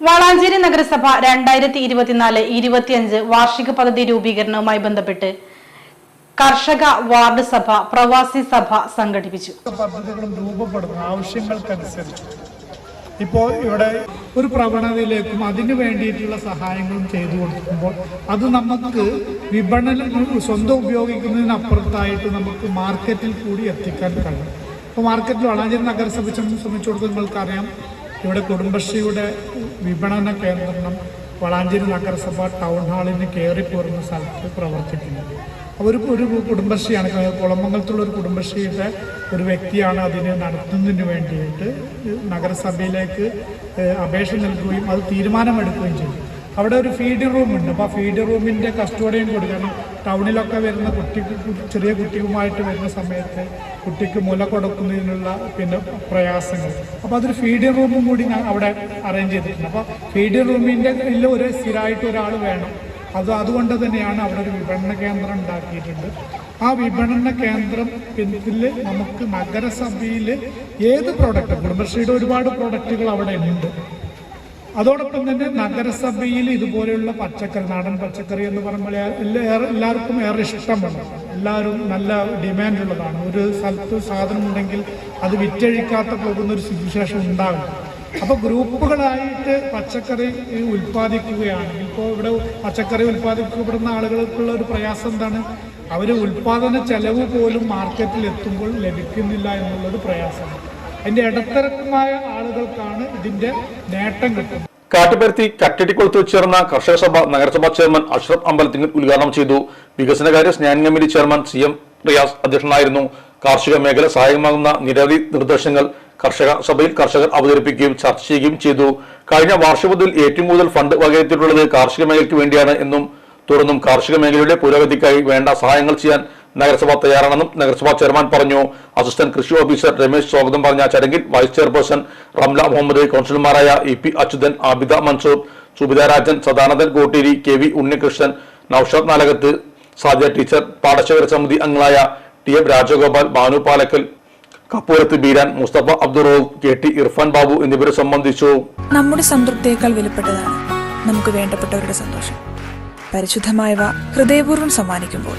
വളാഞ്ചേരി നഗരസഭ രണ്ടായിരത്തി ഇരുപത്തിനാല് ഇരുപത്തിയഞ്ച് വാർഷിക പദ്ധതി രൂപീകരണവുമായി ബന്ധപ്പെട്ട് കർഷക വാർഡ് സഭ പ്രവാസി സഭ സംഘടിപ്പിച്ചു. പദ്ധതികളും രൂപപ്പെടുന്ന ആവശ്യങ്ങൾക്കനുസരിച്ച് ഇപ്പോൾ ഇവിടെ ഒരു പ്രവണതയിലേക്കും അതിനു വേണ്ടിയിട്ടുള്ള സഹായങ്ങളും ചെയ്തു കൊടുക്കുമ്പോൾ അത് നമുക്ക് വിപണനം സ്വന്തം ഉപയോഗിക്കുന്നതിനപ്പുറത്തായിട്ട് നമുക്ക് മാർക്കറ്റിൽ കൂടി എത്തിക്കാൻ കഴിയും. ഇപ്പോൾ മാർക്കറ്റിൽ വളാഞ്ചേരി നഗരസഭ സംബന്ധിച്ചിടത്തോളം നിങ്ങൾക്കറിയാം ഇവിടെ കുടുംബശ്രീയുടെ വിപണന കേന്ദ്രം വളാഞ്ചേരി നഗരസഭ ടൗൺ ഹാളിന് കയറിപ്പോരുന്ന സ്ഥലത്ത് പ്രവർത്തിക്കുന്നു. ഒരു ഒരു കുടുംബശ്രീയാണ്. കുളമംഗലത്തുള്ള ഒരു കുടുംബശ്രീയുടെ ഒരു വ്യക്തിയാണ് അതിനെ നടത്തുന്നതിന് വേണ്ടിയിട്ട് നഗരസഭയിലേക്ക് അപേക്ഷ നൽകുകയും അത് തീരുമാനമെടുക്കുകയും ചെയ്തു. അവിടെ ഒരു ഫീഡ് റൂമുണ്ട് അപ്പോൾ ആ ഫീഡ് റൂമിന്റെ കസ്റ്റോഡിയും കൊടുക്കണം ടൗണിലൊക്കെ വരുന്ന കുട്ടിക്ക് ചെറിയ കുട്ടികളുമായിട്ട് വരുന്ന സമയത്ത് കുട്ടിക്ക് മുല കൊടുക്കുന്നതിനുള്ള പിന്നെ പ്രയാസങ്ങൾ. അപ്പോൾ അതൊരു ഫീഡ് റൂമും കൂടി ഞാൻ അവിടെ അറേഞ്ച് ചെയ്തിട്ടുണ്ട്. അപ്പോൾ ഫീഡ് റൂമിന്റെ ഒരു സ്ഥിരമായിട്ട് ഒരാൾ വേണം. അത് അതുകൊണ്ട് തന്നെയാണ് അവിടെ ഒരു വിപണന കേന്ദ്രം ഉണ്ടാക്കിയിട്ടുണ്ട്. ആ വിപണന കേന്ദ്രം പിന്നിൽ നമുക്ക് നഗരസഭയിൽ ഏത് പ്രോഡക്റ്റ് കുടുംബശ്രീയുടെ ഒരുപാട് പ്രോഡക്റ്റുകൾ അവിടെ ഉണ്ട്. അതോടൊപ്പം തന്നെ നഗരസഭയിൽ ഇതുപോലെയുള്ള പച്ചക്കറി നാടൻ പച്ചക്കറി എന്ന് പറയുമ്പോൾ എല്ലാവർക്കും ഏറെ ഇഷ്ടമാണ്. എല്ലാവരും നല്ല ഡിമാൻഡ് ഉള്ളതാണ്. ഒരു സ്ഥലത്ത് സാധനം ഉണ്ടെങ്കിൽ അത് വിറ്റഴിക്കാത്ത പോകുന്ന ഒരു സിറ്റുവേഷൻ ഉണ്ടാകും അപ്പോൾ ഗ്രൂപ്പുകളായിട്ട് പച്ചക്കറി ഉൽപ്പാദിക്കുകയാണെങ്കിൽ ഇപ്പോൾ ഇവിടെ പച്ചക്കറി ഉൽപ്പാദിക്കപ്പെടുന്ന ആളുകൾക്കുള്ള ഒരു പ്രയാസം എന്താണ്? അവർ ഉൽപ്പാദന ചെലവ് പോലും മാർക്കറ്റിൽ എത്തുമ്പോൾ ലഭിക്കുന്നില്ല എന്നുള്ളത് പ്രയാസമാണ്. അതിന്റെ ഇടത്തരമായ ആളുകൾക്കാണ് ഇതിന്റെ നേട്ടം കിട്ടുന്നത്. കാട്ടുപരുത്തി കറ്റടിക്കുളത്ത് ചേർന്ന കർഷക സഭ നഗരസഭാ ചെയർമാൻ അഷ്റഫ് അമ്പലത്തിങ്കൽ ഉദ്ഘാടനം ചെയ്തു. വികസനകാര്യ standing committee chairman C M Riyas അധ്യക്ഷനായിരുന്നു. കാർഷിക മേഖല സഹായകമാകുന്ന നിരവധി നിർദ്ദേശങ്ങൾ കർഷക സഭയിൽ കർഷകർ അവതരിപ്പിക്കുകയും ചർച്ച ചെയ്യുകയും ചെയ്തു. കഴിഞ്ഞ വാർഷികത്തിൽ ഏറ്റവും കൂടുതൽ ഫണ്ട് വകയിരുത്തിയിട്ടുള്ളത് കാർഷിക മേഖലയ്ക്ക് വേണ്ടിയാണ് എന്നും തുടർന്നും കാർഷിക മേഖലയുടെ പുരോഗതിക്കായി വേണ്ട സഹായങ്ങൾ ചെയ്യാൻ നഗരസഭ തയ്യാറാണെന്നും നഗരസഭാ ചെയർമാൻ പറഞ്ഞു. അസിസ്റ്റന്റ് കൃഷി ഓഫീസർ രമേശ് സ്വാഗതം പറഞ്ഞ ചടങ്ങിൽ vice chairperson Ramla Muhammad കൌൺസിലർമാരായ E P Achuthan Abida Mansoor Subitharajan Sadanandan Kotteri K V Unnikrishnan Noushad Nalakath Sadhya teacher പാടശേഖര സമിതി അംഗങ്ങളായ T M Rajagopal Banu Palakkal Kappurath Beeran Musthafa Abdul K T Irfan Babu എന്നിവരെ സംബന്ധിച്ചു. നമ്മുടെ സംതൃപ്തിയേക്കാൾ വിലപ്പെട്ടതാണ് നമുക്ക് വേണ്ടപ്പെട്ടവരുടെ സന്തോഷം. പരിശുദ്ധമായവ ഹൃദയപൂർവം സമ്മാനിക്കുമ്പോൾ.